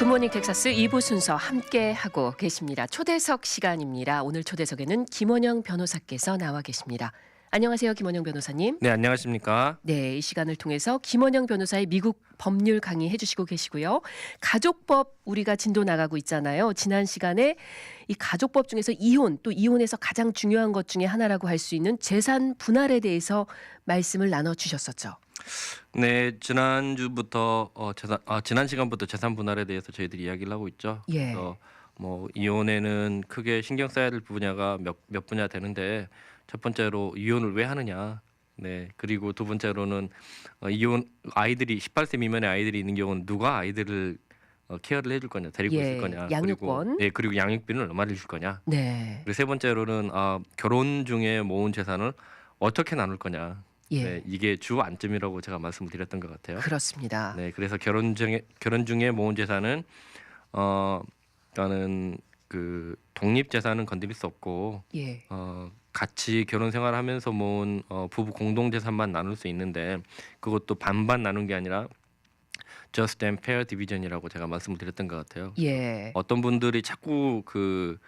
굿모닝 텍사스 2부 순서 함께 하고 계십니다. 초대석 시간입니다. 오늘 초대석에는 김원영 변호사께서 나와 계십니다. 안녕하세요, 김원영 변호사님. 네, 안녕하십니까? 네, 이 시간을 통해서 김원영 변호사의 미국 법률 강의 해주시고 계시고요. 가족법 우리가 진도 나가고 있잖아요. 지난 시간에 이 가족법 중에서 이혼 또 이혼에서 가장 중요한 것 중에 하나라고 할 수 있는 재산 분할에 대해서 말씀을 나눠 주셨었죠. 네, 지난주부터 어, 재산 아, 지난 시간부터 재산 분할에 대해서 저희들이 이야기를 하고 있죠. 예. 그래서 뭐 이혼에는 크게 신경 써야 될 분야가 몇, 몇 분야 되는데 첫 번째로 이혼을 왜 하느냐. 네. 그리고 두 번째로는 어, 이혼 아이들이 18세 미만의 아이들이 있는 경우는 누가 아이들을 어, 케어를 해줄 거냐, 데리고 예, 있을 거냐, 양육권. 그리고 네, 그리고 양육비는 얼마를 줄 거냐. 네. 그리고 세 번째로는 아, 결혼 중에 모은 재산을 어떻게 나눌 거냐. 예. 네, 이게 주 안점이라고 제가 말씀을 드렸던 것 같아요. 그렇습니다. 네, 그래서 결혼 중에 결혼 중에 모은 재산은 어, 일단은 그 독립 재산은 건드릴 수 없고 예. 어, 같이 결혼 생활하면서 모은 어, 부부 공동 재산만 나눌 수 있는데 그것도 반반 나눈 게 아니라 just and fair division이라고 제가 말씀을 드렸던 것 같아요. 예. 어떤 분들이 자꾸 그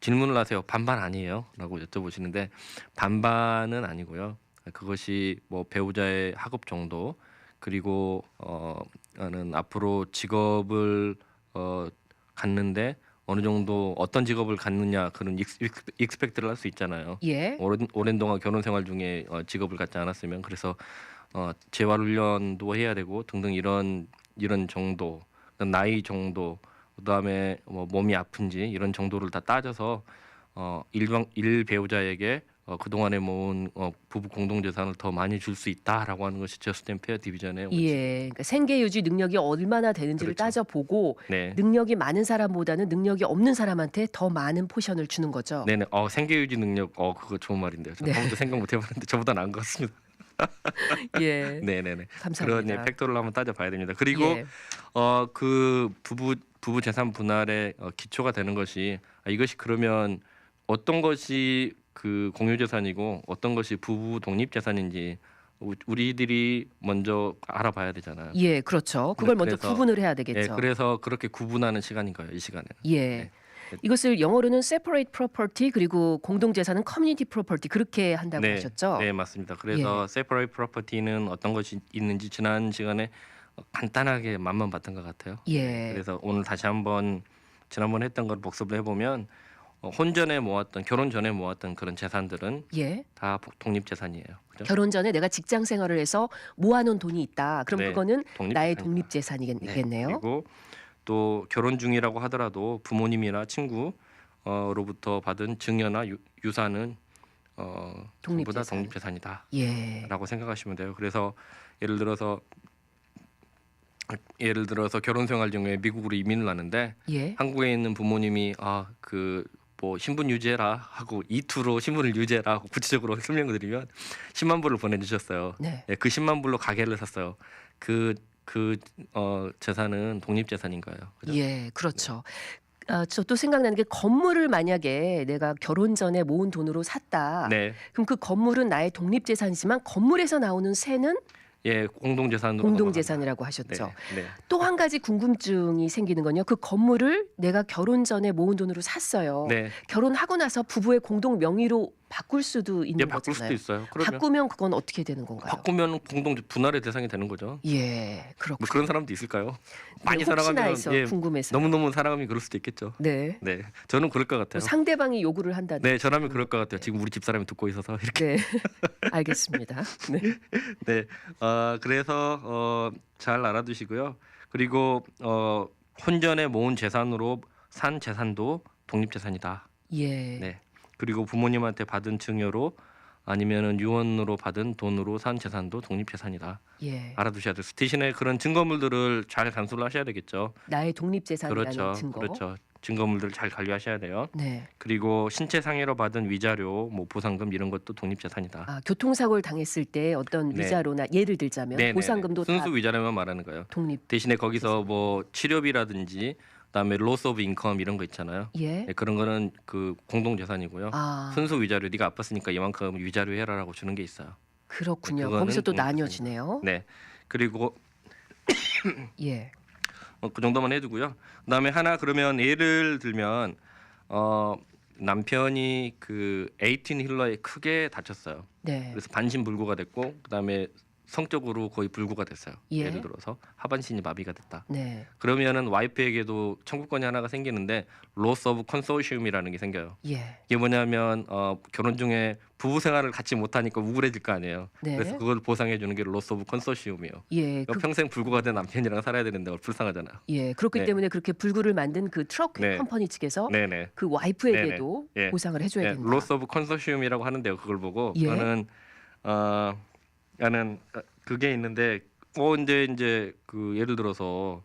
질문을 하세요. 반반 아니에요?라고 여쭤보시는데 반반은 아니고요. 그것이 뭐 배우자의 학업 정도 그리고 어는 앞으로 직업을 어 갖는데 어느 정도 어떤 직업을 갖느냐 그런 익스, 익스펙트를 할 수 있잖아요. 예. 오랜 오랜 동안 결혼 생활 중에 어, 직업을 갖지 않았으면 그래서 어, 재활 훈련도 해야 되고 등등 이런 이런 정도 나이 정도 그다음에 뭐 몸이 아픈지 이런 정도를 다 따져서 어, 일방 일 배우자에게 어, 그 동안에 모은 어, 부부 공동 재산을 더 많이 줄 수 있다라고 하는 것이 저스트 페어 디비전의 원칙. 예. 그러니까 생계 유지 능력이 얼마나 되는지를 그렇죠. 따져 보고 네. 능력이 많은 사람보다는 능력이 없는 사람한테 더 많은 포션을 주는 거죠. 네네. 어 생계 유지 능력 어 그거 좋은 말인데요. 저 네. 아무도 생각 못 해봤는데 저보다 나은 것 같습니다. 예. 네네네. 감사합니다. 그런 네, 팩토를 한번 따져봐야 됩니다. 그리고 예. 어그 부부 부부 재산 분할의 어, 기초가 되는 것이 아, 이것이 그러면 어떤 것이 그 공유 재산이고 어떤 것이 부부 독립 재산인지 우- 우리들이 먼저 알아봐야 되잖아요. 예, 그렇죠. 그걸 네, 먼저 그래서- 구분을 해야 예, 되겠죠. 그래서 그렇게 구분하는 시간인 거예요. 이 시간에는. 예. 네. 이것을 영어로는 separate property 그리고 공동 재산은 community property 그렇게 한다고 네, 하셨죠. 네, 맞습니다. 그래서 separate property는 어떤 것이 있는지 지난 시간에 어, 간단하게 맛만 봤던 것 같아요. 예. 그래서 오늘 다시 한번 지난번 했던 걸 복습을 해보면 어, 혼전에 모았던 결혼 전에 모았던 그런 재산들은 예. 다 독립 재산이에요. 그죠? 결혼 전에 내가 직장 생활을 해서 모아놓은 돈이 있다. 그럼 네, 그거는 독립 나의 재산이다. 독립 재산이겠네요. 그리고 또 결혼 중이라고 하더라도 부모님이나 친구로부터 받은 증여나 유, 유산은 어, 독립 전부 다 재산. 독립 재산이다라고 예. 생각하시면 돼요. 그래서 예를 들어서 예를 들어서 결혼 생활 중에 미국으로 이민을 가는데 예. 한국에 있는 부모님이 아 그 뭐 신분 유죄라 하고 이투로 신분을 유죄라 하고 구체적으로 설명을 드리면 10만 불을 보내주셨어요. 네. 예, 그 10만 불로 가게를 샀어요. 그 그 어, 재산은 독립 재산인 거예요. 그죠? 예, 그렇죠. 아, 저 또 생각나는 게 건물을 만약에 내가 결혼 전에 모은 돈으로 샀다. 네, 그럼 그 건물은 나의 독립 재산이지만 건물에서 나오는 세는 예, 공동 재산으로 공동 재산이라고 하셨죠. 네, 네. 또 한 가지 궁금증이 생기는 건요. 그 건물을 내가 결혼 전에 모은 돈으로 샀어요. 네, 결혼하고 나서 부부의 공동 명의로 바꿀 수도 예, 있는 바꿀 거잖아요. 수도 있어요. 그러면 바꾸면 그건 어떻게 되는 건가요? 바꾸면 공동 분할의 대상이 되는 거죠. 예, 그렇군요. 뭐 그런 사람도 있을까요? 많이 혹시나 사랑하면 해서 예, 궁금해서. 너무 너무 사랑하면 그럴 수도 있겠죠. 네. 네, 저는 그럴 것 같아요. 상대방이 요구를 한다는. 네, 저라면 그럴 것 같아요. 지금 우리 집 사람이 듣고 있어서 이렇게. 네. 알겠습니다. 네. 네, 어, 그래서 어, 잘 알아두시고요. 그리고 어, 혼전에 모은 재산으로 산 재산도 독립 재산이다. 예. 네. 그리고 부모님한테 받은 증여로 아니면은 유언으로 받은 돈으로 산 재산도 독립 재산이다. 예. 알아두셔야 돼요. 대신에 그런 증거물들을 잘 간수를 하셔야 되겠죠. 나의 독립 재산이라는 그렇죠, 증거. 그렇죠. 증거물들 잘 관리하셔야 돼요. 네. 그리고 신체 상해로 받은 위자료, 뭐 보상금 이런 것도 독립 재산이다. 아, 교통사고를 당했을 때 어떤 네. 위자료나 예를 들자면 네, 네, 보상금도 네. 다 순수 위자료만 말하는 거예요. 독립. 대신에 거기서 뭐 치료비라든지 그다음에 로스 오브 인컴 이런 거 있잖아요. 예. 네, 그런 거는 그 공동 재산이고요. 아, 순수 위자료 네가 아팠으니까 이만큼 위자료 해라라고 주는 게 있어요. 그렇군요. 그거는 거기서 또 나뉘어지네요. 네. 그리고 예. 어, 그 정도만 해두고요. 그다음에 하나 그러면 예를 들면 어 남편이 그 에이틴 힐러에 크게 다쳤어요. 네. 그래서 반신불구가 됐고 그다음에 성적으로 거의 불구가 됐어요. 예. 예를 들어서 하반신이 마비가 됐다. 네. 그러면은 와이프에게도 청구권이 하나가 생기는데 로스 오브 컨소시움이라는 게 생겨요. 예. 이게 뭐냐면 어, 결혼 중에 부부 생활을 같이 못하니까 우울해질 거 아니에요. 네. 그래서 그걸 보상해 주는 게 로스 오브 컨소시움이에요. 예. 그러니까 그, 평생 불구가 된 남편이랑 살아야 되는데 불쌍하잖아요. 예. 그렇기 네. 때문에 그렇게 불구를 만든 그 트럭 네. 컴퍼니 측에서 네네. 그 와이프에게도 네네. 예. 보상을 해줘야 네, 된다. 로스 오브 컨소시움이라고 하는데요. 그걸 보고 예. 저는 어 나는 그게 있는데 어 이제 이제 그 예를 들어서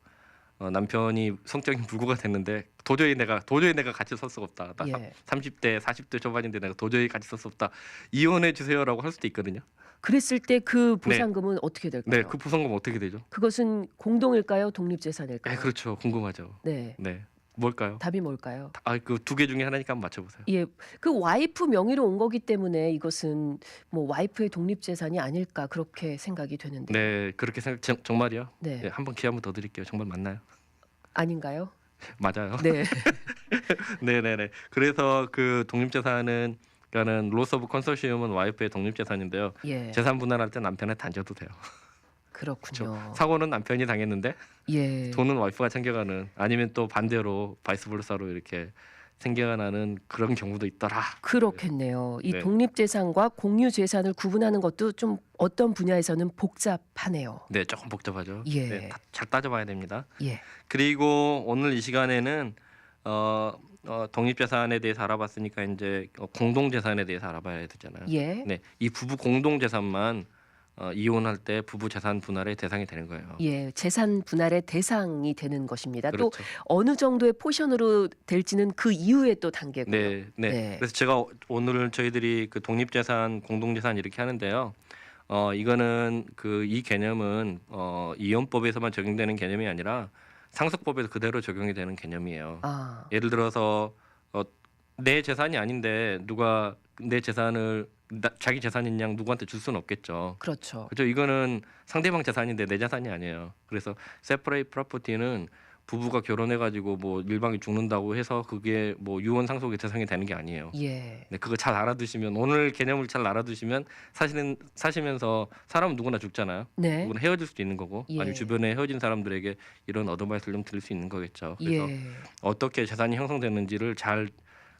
어, 남편이 성적인 불구가 됐는데 도저히 내가 도저히 내가 같이 설 수가 없다. 나 예. 30대 40대 초반인데 내가 도저히 같이 설 수 없다. 이혼해 주세요라고 할 수도 있거든요. 그랬을 때 그 보상금은 어떻게 될까요? 네, 그 부상금 어떻게 되죠? 그것은 공동일까요? 독립 재산일까요? 네, 그렇죠. 궁금하죠. 네. 네, 뭘까요? 답이 뭘까요? 아, 그 두 개 중에 하나니까 한번 맞춰보세요. 예, 그 와이프 명의로 온 거기 때문에 이것은 뭐 와이프의 독립 재산이 아닐까 그렇게 생각이 되는데. 네, 그렇게 생각 정, 정말이요? 네. 네, 한번 기회 한번 더 드릴게요. 정말 맞나요? 아닌가요? 맞아요. 네. 네, 네, 네. 그래서 그 독립 재산은 그러니까는 로스 오브 컨소시움은 와이프의 독립 재산인데요. 예. 재산 분할할 때 남편한테 단져도 돼요. 그렇군요. 그렇죠. 사고는 남편이 당했는데 예. 돈은 와이프가 챙겨가는 아니면 또 반대로 바이스볼사로 이렇게 생겨나는 그런 경우도 있더라. 그렇겠네요. 이 네. 독립 재산과 공유 재산을 구분하는 것도 좀 어떤 분야에서는 복잡하네요. 네, 조금 복잡하죠. 예. 네, 다- 잘 따져봐야 됩니다. 예. 그리고 오늘 이 시간에는 어, 어, 독립재산에 대해서 알아봤으니까 이제 어, 공동재산에 대해서 알아봐야 되잖아요. 예. 네, 이 부부 공동재산만 어, 이혼할 때 부부 재산 분할의 대상이 되는 거예요. 예, 재산 분할의 대상이 되는 것입니다. 또 그렇죠. 어느 정도의 포션으로 될지는 그 이후에 또 단계고요. 네, 네, 네. 그래서 제가 오늘 저희들이 그 독립재산, 공동재산 이렇게 하는데요. 어, 이거는 그 이 개념은 어, 이혼법에서만 적용되는 개념이 아니라 상속법에서 그대로 적용이 되는 개념이에요. 아, 예를 들어서 어, 내 재산이 아닌데 누가 내 재산을 나, 자기 재산인 양 누구한테 줄 수는 없겠죠. 그렇죠. 그렇죠. 이거는 상대방 재산인데 내 재산이 아니에요. 그래서 separate property는 부부가 결혼해 가지고 뭐 일방이 죽는다고 해서 그게 뭐 유언 상속의 대상이 되는 게 아니에요. 예. 네, 그거 잘 알아두시면 오늘 개념을 잘 알아두시면 사실은 사시면서 사람은 누구나 죽잖아요. 네. 누구나 헤어질 수도 있는 거고 예. 아니 주변에 헤어진 사람들에게 이런 어드바이스를 좀 드릴 수 있는 거겠죠. 그래서 예. 어떻게 재산이 형성되는지를 잘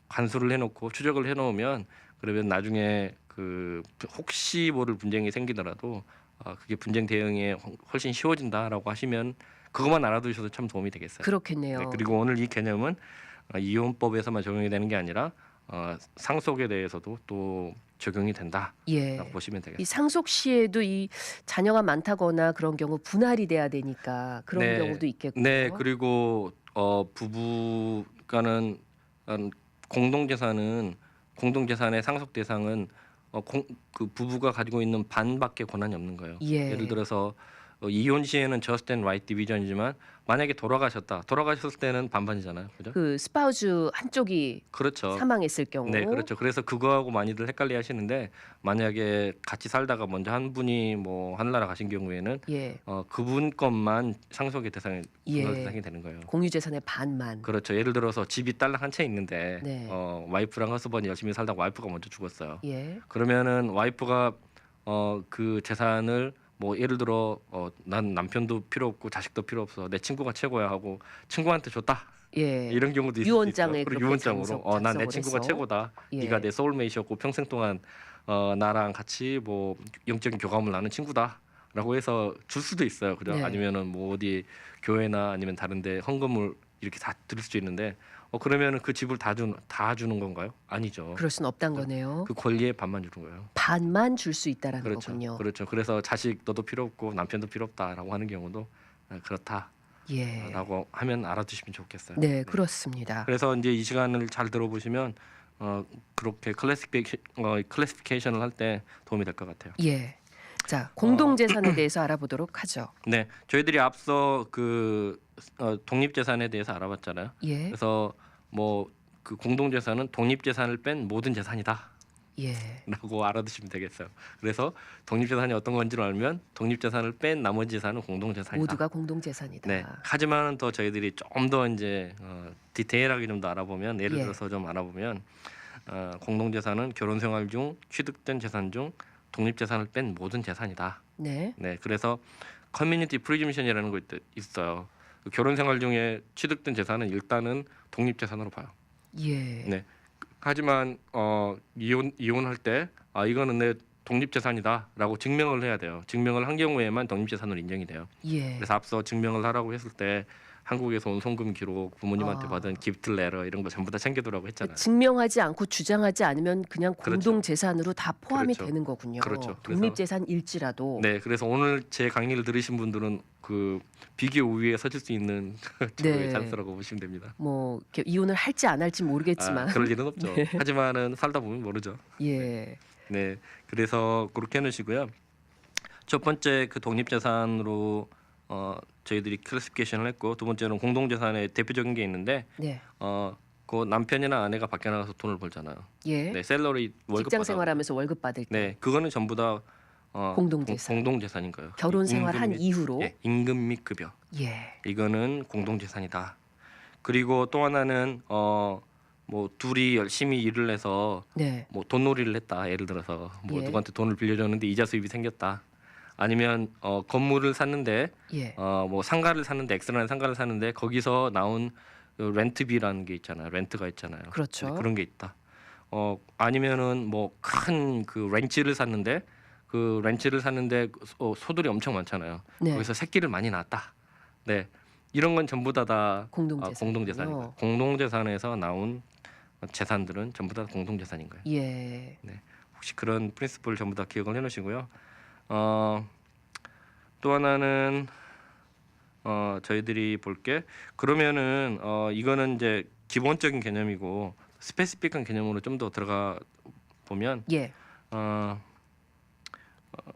관수를 해놓고 추적을 해놓으면 그러면 나중에 그 혹시 모를 분쟁이 생기더라도 아, 그게 분쟁 대응에 훨씬 쉬워진다라고 하시면 그것만 알아두셔도 참 도움이 되겠어요. 그렇겠네요. 네, 그리고 오늘 이 개념은 어, 이혼법에서만 적용이 되는 게 아니라 어, 상속에 대해서도 또 적용이 된다라고 예. 보시면 되겠습니다. 이 상속 시에도 이 자녀가 많다거나 그런 경우 분할이 돼야 되니까 그런 네. 경우도 있겠고요. 네, 그리고 어, 부부가는 음, 공동재산은 공동재산의 상속 대상은 어, 공, 그 부부가 가지고 있는 반밖에 권한이 없는 거예요. 예. 예를 들어서 어, 이혼 시에는 just and right division이지만 만약에 돌아가셨다. 돌아가셨을 때는 반반이잖아요. 그죠? 그 스파우즈 한쪽이 그렇죠. 사망했을 경우 네, 그렇죠. 그래서 그거하고 많이들 헷갈려 하시는데 만약에 같이 살다가 먼저 한 분이 뭐 하늘나라 가신 경우에는 예. 어, 그분 것만 상속의 대상이 예. 대상이 되는 거예요. 공유 재산의 반만. 그렇죠. 예를 들어서 집이 딸랑 한 채 있는데 네. 어, 와이프랑 허스번이 열심히 살다가 와이프가 먼저 죽었어요. 예. 그러면은 와이프가 어, 그 재산을 뭐 예를 들어 어, 난 남편도 필요 없고 자식도 필요 없어 내 친구가 최고야 하고 친구한테 줬다 예. 이런 경우도 있을 유언장에. 그리고 유언장으로 어, 난 내 친구가 해서. 최고다 예. 네가 내 소울메이트였고 평생 동안 어, 나랑 같이 뭐 영적인 교감을 나눈 친구다 라고 해서 줄 수도 있어요. 그죠? 네. 아니면은 뭐 어디 교회나 아니면 다른데 헌금을 이렇게 다 드릴 수 있는데 어 그러면은 그 집을 다 주는 다 주는 건가요? 아니죠. 그럴 순 없단 거네요. 그 권리의 반만 주는 거예요. 반만 줄 수 있다라는 그렇죠. 거군요. 그렇죠. 그래서 자식 너도 필요 없고 남편도 필요 없다라고 하는 경우도 아, 그렇다라고 예. 하면 알아두시면 좋겠어요. 네, 그렇습니다. 그래서 이제 이 시간을 잘 들어보시면 어, 그렇게 어, 클래시피케이션을 할 때 도움이 될 것 같아요. 예. 자, 공동 어. 재산에 대해서 알아보도록 하죠. 네, 저희들이 앞서 그 어, 독립 재산에 대해서 알아봤잖아요. 예. 그래서 뭐 그 공동 재산은 독립 재산을 뺀 모든 재산이다. 예. 라고 알아두시면 되겠어요. 그래서 독립재산이 어떤 건지를 알면 독립재산을 뺀 나머지 재산은 공동재산이다. 모두가 공동 재산이다. 네. 하지만 더 저희들이 좀 더 이제 어, 디테일하게 좀 더 알아보면 예를 예. 들어서 좀 알아보면 어, 공동재산은 결혼 생활 중 취득된 재산 중 독립재산을 뺀 모든 재산이다. 네. 네. 그래서 커뮤니티 프리즘션이라는 거 있- 있어요. 그 결혼 생활 중에 취득된 재산은 일단은 독립 재산으로 봐요. 예. 네. 하지만 어 이혼 이혼할 때 아 이거는 내 독립 재산이다라고 증명을 해야 돼요. 증명을 한 경우에만 독립 재산으로 인정이 돼요. 예. 그래서 앞서 증명을 하라고 했을 때 한국에서 온 송금 기록, 부모님한테 아. 받은 기프트 레터 이런 거 전부 다 챙겨두라고 했잖아요. 증명하지 않고 주장하지 않으면 그냥 그렇죠. 공동 재산으로 다 포함이 그렇죠. 되는 거군요. 그렇죠. 그래서- 독립 재산일지라도 네, 그래서 오늘 제 강의를 들으신 분들은 그 비교 우위에 서질 수 있는 저의 네. 찬스라고 보시면 됩니다. 뭐 이렇게 이혼을 할지 안 할지 모르겠지만 아, 그럴 일은 없죠. 네. 하지만은 살다 보면 모르죠. 예. 네, 그래서 그렇게 해놓으시고요. 첫 번째 그 독립재산으로 어, 저희들이 클래시피케이션을 했고 두 번째는 공동재산의 대표적인 게 있는데 네. 어, 그 남편이나 아내가 밖에 나가서 돈을 벌잖아요. 예. 네, 샐러리 월급 직장 받아. 생활하면서 월급 받을 때 네, 그거는 전부 다 어, 공동재산. 공, 동 재산인 거예요. 결혼 생활 임금 한 및- 이후로 예, 임금 및 급여 예. 이거는 공동 재산이다. 그리고 또 하나는 어, 뭐 둘이 열심히 일을 해서 네. 뭐 돈놀이를 했다. 예를 들어서 뭐 예. 누구한테 돈을 빌려줬는데 이자 수입이 생겼다. 아니면 어, 건물을 샀는데 예. 어, 뭐 상가를 샀는데 엑스라는 상가를 샀는데 거기서 나온 그 렌트비라는 게 있잖아요. 렌트가 있잖아요. 그렇죠. 네, 그런 게 있다. 어 아니면은 뭐 큰 그 렌치를 샀는데 그 렌치를 샀는데 어, 소들이 엄청 많잖아요. 네. 거기서 새끼를 많이 낳았다. 네. 이런 건 전부 다다 공동 아, 재산. 공동재산이고 공동재산에서 나온 재산들은 전부 다 공동재산인 거예요. 예. 혹시 그런 프린시플 전부 다 기억을 해 놓으시고요. 어, 또 하나는 어, 저희들이 볼게 그러면은 어, 이거는 이제 기본적인 개념이고 스페시픽한 개념으로 좀 더 들어가 보면 예. 어, 어,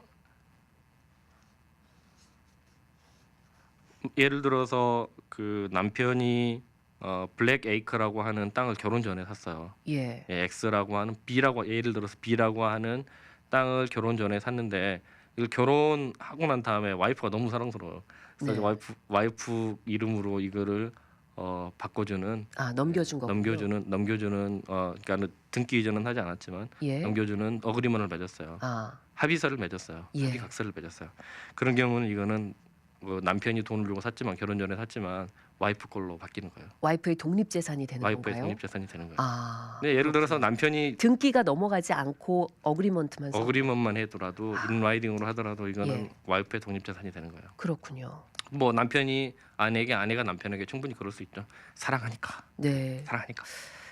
예를 들어서 그 남편이 어, 블랙 에이크라고 하는 땅을 결혼 전에 샀어요. 예. 예, X라고 하는 B라고 예를 들어서 B라고 하는 땅을 결혼 전에 샀는데 이걸 결혼하고 난 다음에 와이프가 너무 사랑스러워요. 그래서 네. 와이프 와이프 이름으로 이거를 어 바꿔주는 아 넘겨준 거. 넘겨주는 넘겨주는 어 그러니까 등기 이전은 하지 않았지만 예. 넘겨주는 어그리먼을 맺었어요. 아 합의서를 맺었어요. 예. 합의 각서를 맺었어요. 그런 경우는 이거는 뭐 남편이 돈을 주고 샀지만 결혼 전에 샀지만 와이프 걸로 바뀌는 거예요. 와이프의 독립 재산이 되는 와이프의 건가요? 독립 재산이 되는 거예요. 아. 네, 예를 들어서 남편이 등기가 넘어가지 않고 어그리먼트만 써. 어그리먼만 해더라도 인라이딩으로 하더라도 이거는 예. 와이프의 독립 재산이 되는 거예요. 그렇군요. 뭐 남편이 아내에게 아내가 남편에게 충분히 그럴 수 있죠. 사랑하니까 네. 사랑하니까.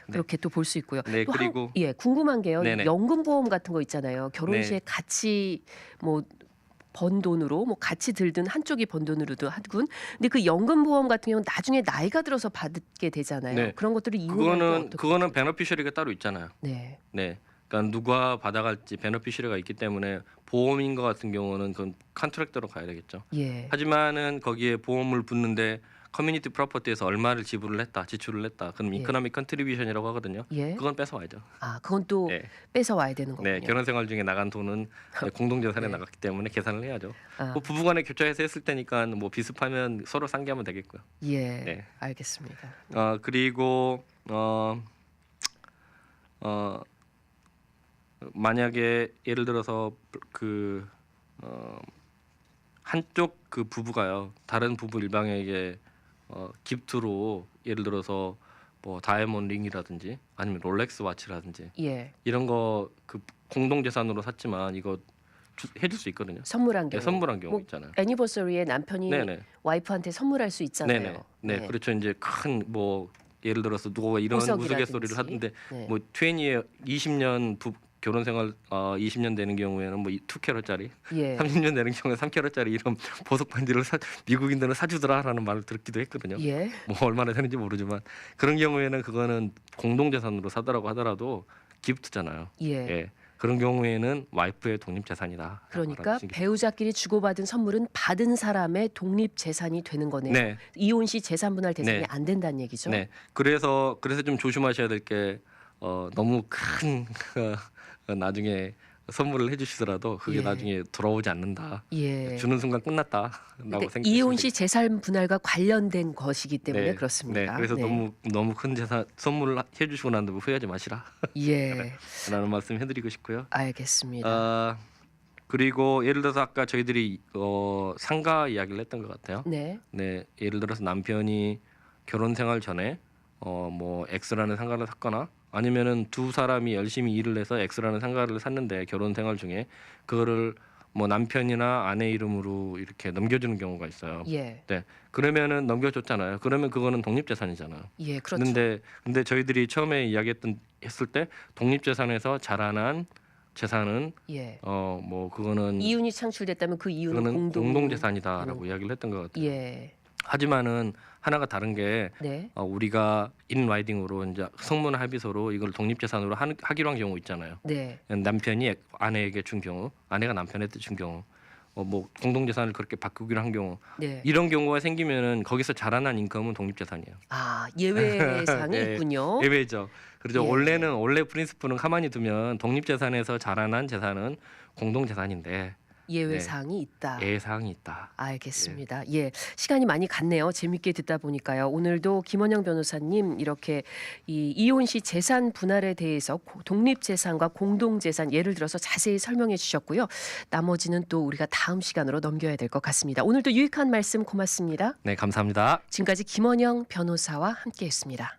네. 그렇게 또 볼 수 있고요. 네, 또 한- 그리고 예 궁금한 게요. 네네. 연금 보험 같은 거 있잖아요. 결혼 시에 네. 같이 뭐 번 돈으로 뭐 같이 들든 한쪽이 번 돈으로도 하군. 근데 그 연금 보험 같은 경우는 나중에 나이가 들어서 받게 되잖아요. 네. 그런 것들을 이용할 때 그거는 그거는 베너피셔리가 따로 있잖아요. 네. 네. 그러니까 누가 받아갈지 베너피셔리가 있기 때문에 보험인 것 같은 경우는 그건 컨트랙터로 가야 되겠죠. 예. 하지만은 거기에 보험을 붙는데 커뮤니티 프로퍼티에서 얼마를 지불을 했다, 지출을 했다. 그럼 예. 이코노믹 컨트리뷰션이라고 하거든요. 예. 그건 뺏어 와야죠. 아 그건 또 네. 뺏어 와야 되는 거군요. 네, 결혼 생활 중에 나간 돈은 네, 공동 재산에 네. 나갔기 때문에 계산을 해야죠. 아, 뭐 부부간에 교차해서 했을 테니까 뭐 비습하면 서로 상기하면 되겠고요. 예. 네. 알겠습니다. 어 그리고 어, 어 만약에 예를 들어서 그 어, 한쪽 그 부부가요 다른 부부 일방에게 어, 기프트로 예를 들어서 뭐 다이아몬드 링이라든지 아니면 롤렉스 와치라든지 예. 이런 거 그 공동 재산으로 샀지만 이거 주, 해줄 수 있거든요. 선물한 네, 경우. 선물한 경우 뭐, 있잖아요. 애니버서리에 남편이 네네. 와이프한테 선물할 수 있잖아요. 네네. 네, 그렇죠. 이제 큰 뭐 예를 들어서 누가 이런. 우스갯소리를 하던데 네. 뭐 트웬티에 20년 부, 결혼 생활 어 20년 되는 경우에는 뭐 2캐럿짜리, 예. 30년 되는 경우에 3캐럿짜리 이런 보석 반지를 사, 미국인들은 사주더라라는 말을 듣기도 했거든요. 예. 뭐 얼마나 되는지 모르지만 그런 경우에는 그거는 공동 재산으로 사더라고 하더라도 기프트잖아요. 예. 예. 그런 경우에는 와이프의 독립 재산이다. 그러니까 배우자끼리 주고받은 선물은 받은 사람의 독립 재산이 되는 거네요. 네, 이혼 시 재산 분할 대상이 네. 안 된다는 얘기죠. 네. 그래서 그래서 좀 조심하셔야 될게 어, 너무 큰 어, 나중에 선물을 해주시더라도 그게 예. 나중에 돌아오지 않는다. 예. 주는 순간 끝났다라고 생각. 이혼 시 재산 분할과 관련된 것이기 때문에 네, 그렇습니다. 네, 그래서 네. 너무 너무 큰 재산 선물을 하- 해주시고 난 다음에 후회하지 마시라. 예. 라는 말씀 해드리고 싶고요. 알겠습니다. 아 그리고 예를 들어서 아까 저희들이 어, 상가 이야기를 했던 것 같아요. 네. 네, 예를 들어서 남편이 결혼 생활 전에 어 뭐 X라는 상가를 샀거나 아니면은 두 사람이 열심히 일을 해서 X라는 상가를 샀는데 결혼 생활 중에 그거를 뭐 남편이나 아내 이름으로 이렇게 넘겨주는 경우가 있어요. 예. 그러면은 넘겨줬잖아요. 그러면 그거는 독립재산이잖아요. 예, 그렇죠. 근데 근데 저희들이 처음에 이야기했던 했을 때 독립재산에서 자라난 재산은 예. 어 뭐 그거는 이윤이 창출됐다면 그 이윤은 그거는 공동 공동재산이다라고 이야기를 했던 것 같아요. 예. 하지만은 하나가 다른 게 네. 어, 우리가 인 라이딩으로 이제 성문 합의서로 이걸 독립재산으로 하, 하기로 한 경우 있잖아요. 네. 남편이 아내에게 준 경우, 아내가 남편한테 준 경우, 어, 뭐 공동재산을 그렇게 바꾸기로 한 경우 네. 이런 경우가 생기면은 거기서 자라난 인컴은 독립재산이에요. 아, 예외 사항이 네. 있군요. 예외죠. 그렇죠. 예. 원래는 원래 프린스플은 가만히 두면 독립재산에서 자라난 재산은 공동재산인데 예외 네. 사항이 있다. 예사항이 있다. 알겠습니다. 예. 시간이 많이 갔네요. 재밌게 듣다 보니까요. 오늘도 김원영 변호사님 이렇게 이 이혼 시 재산 분할에 대해서 고- 독립 재산과 공동 재산 예를 들어서 자세히 설명해 주셨고요. 나머지는 또 우리가 다음 시간으로 넘겨야 될 것 같습니다. 오늘도 유익한 말씀 고맙습니다. 네, 감사합니다. 지금까지 김원영 변호사와 함께 했습니다.